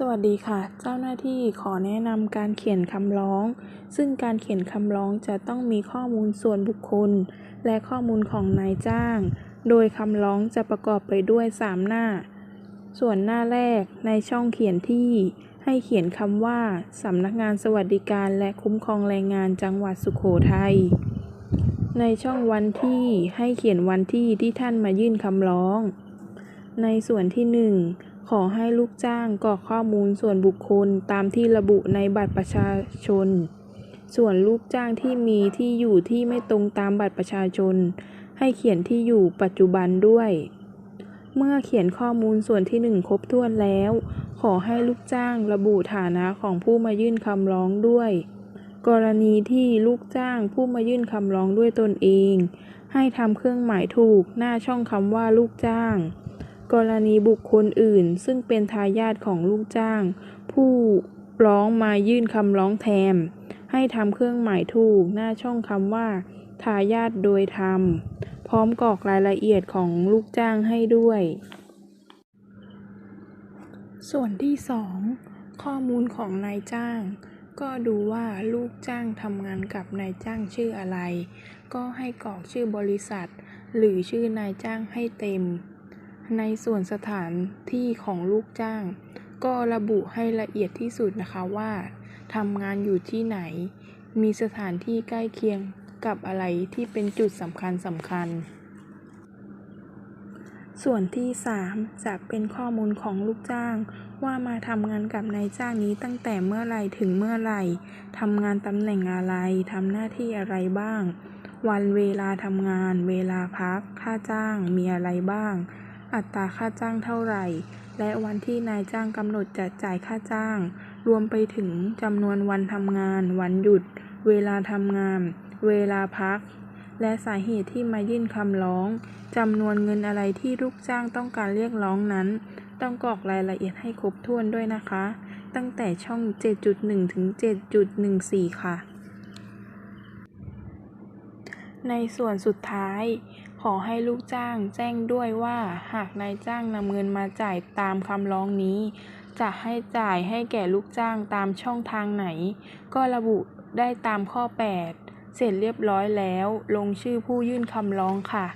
สวัสดีค่ะ เจ้าหน้าที่ขอแนะนำการเขียนคำร้อง ซึ่งการเขียนคำร้องจะต้องมีข้อมูลส่วนบุคคล และข้อมูลของนายจ้าง โดยคำร้องจะประกอบไปด้วย 3 หน้า ส่วนหน้าแรกในช่องเขียนที่ ให้เขียนคำว่าสำนักงานสวัสดิการและคุ้มครองแรงงานจังหวัดสุโขทัย ในช่องวันที่ให้เขียนวันที่ที่ท่านมายื่นคำร้อง ในส่วนที่หนึ่ง ขอให้ลูกจ้างกรอกข้อมูลส่วนบุคคลตามที่ระบุในบัตรประชาชน ส่วนลูกจ้างที่มีที่อยู่ที่ไม่ตรงตามบัตรประชาชน ให้เขียนที่อยู่ปัจจุบันด้วย เมื่อเขียนข้อมูลส่วนที่หนึ่งครบถ้วนแล้ว ขอให้ลูกจ้างระบุฐานะของผู้มายื่นคำร้องด้วย กรณีที่ลูกจ้างผู้มายื่นคำร้องด้วยตนเอง ให้ทำเครื่องหมายถูกหน้าช่องคำว่าลูกจ้าง กรณีบุคคลอื่น ซึ่งเป็นทายาทของลูกจ้าง ผู้ร้องมายื่นคำร้องแทน ให้ทำเครื่องหมายถูกหน้าช่องคำว่า ทายาทโดยธรรม พร้อมกรอกรายละเอียดของลูกจ้างให้ด้วย ส่วนที่ 2 ข้อมูลของนายจ้าง ก็ดูว่าลูกจ้างทำงานกับนายจ้างชื่ออะไร ก็ให้กรอกชื่อบริษัท หรือชื่อนายจ้างให้เต็ม ในส่วนสถานที่ของลูกจ้าง ก็ระบุให้ละเอียดที่สุดนะคะว่าทำงานอยู่ที่ไหน มีสถานที่ใกล้เคียงกับอะไรที่เป็นจุดสำคัญสำคัญ ส่วนที่ 3 จะเป็นข้อมูลของลูกจ้าง ว่ามาทำงานกับนายจ้างนี้ตั้งแต่เมื่อไรถึงเมื่อไรทำงานตำแหน่งอะไรทำหน้าที่อะไรบ้าง วันเวลาทำงาน เวลาพัก ค่าจ้างมีอะไรบ้าง อัตราค่าจ้างเท่าไหร่ และวันที่นายจ้างกำหนดจะจ่ายค่าจ้าง รวมไปถึงจำนวนวันทำงาน วันหยุด เวลาทำงาน เวลาพัก และสาเหตุที่มายื่นคำร้องจำนวนเงินอะไรที่ลูกจ้างต้องการเรียกร้องนั้น ต้องกรอกรายละเอียดให้ครบถ้วนด้วยนะคะ ตั้งแต่ช่อง 7.1 ถึง 7.14 ค่ะ ในส่วนสุดท้าย ขอให้ลูกจ้างแจ้งด้วยว่าหากนายจ้างนำเงินมาจ่ายตามคำร้องนี้ จะให้จ่ายให้แก่ลูกจ้างตามช่องทางไหน ก็ระบุได้ตามข้อ 8 เสร็จเรียบร้อยแล้ว ลงชื่อผู้ยื่นคำร้องค่ะ